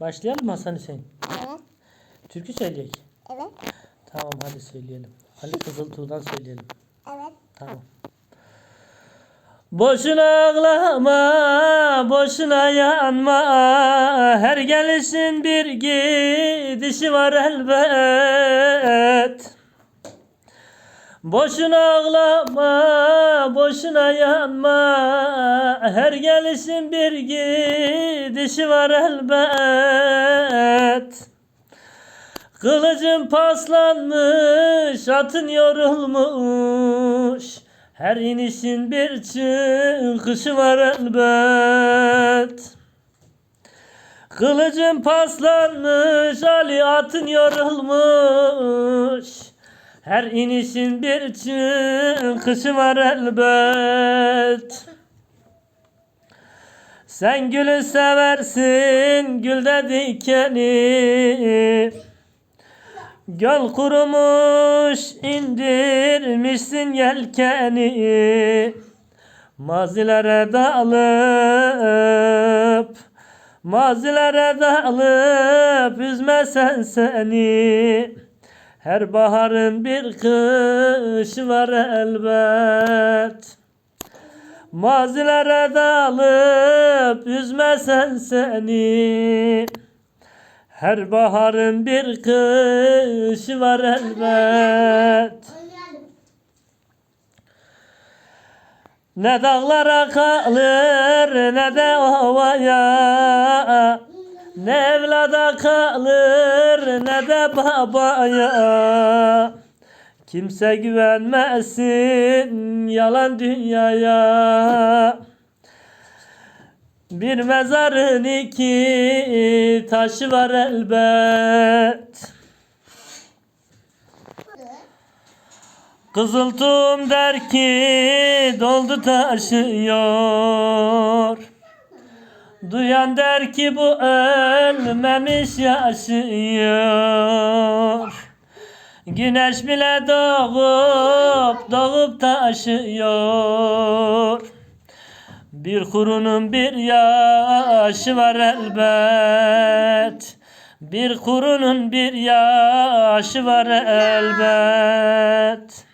Başlayalım mı Hasan Hüseyin? Evet. Türkü söyleyecek. Evet. Tamam hadi söyleyelim. Ali Kızıltuğ'dan söyleyelim. Evet. Tamam. Boşuna ağlama, boşuna yanma. Her gelişin bir gidişi var elbet. Boşuna ağlama, boşuna yanma. Her gelişin bir gidişi var elbet. Kılıcın paslanmış, atın yorulmuş. Her inişin bir çıkışı var elbet. Kılıcın paslanmış, Ali atın yorulmuş. Her inişin bir çıkışı var elbet. Sen gülü seversin, gülde dikeni. Göl kurumuş indirmişsin yelkeni Mazilere dalıp Mazilere dalıp Üzmesen seni Her baharın bir kışı var elbet. Mazilere dalıp Üzmesen seni. Her baharın bir kışı var elbet. Ne dağlara kalır ne de ovaya Ne evlada kalır ne de babaya Kimse güvenmesin yalan dünyaya bir mezarın iki taşı var elbet. Kızıltum der ki doldu taşıyor. Duyan der ki bu ölmemiş yaşıyor. Güneş bile doğup doğup taşıyor. Bir kurunun bir yaşı var elbet. Bir kurunun bir yaşı var elbet.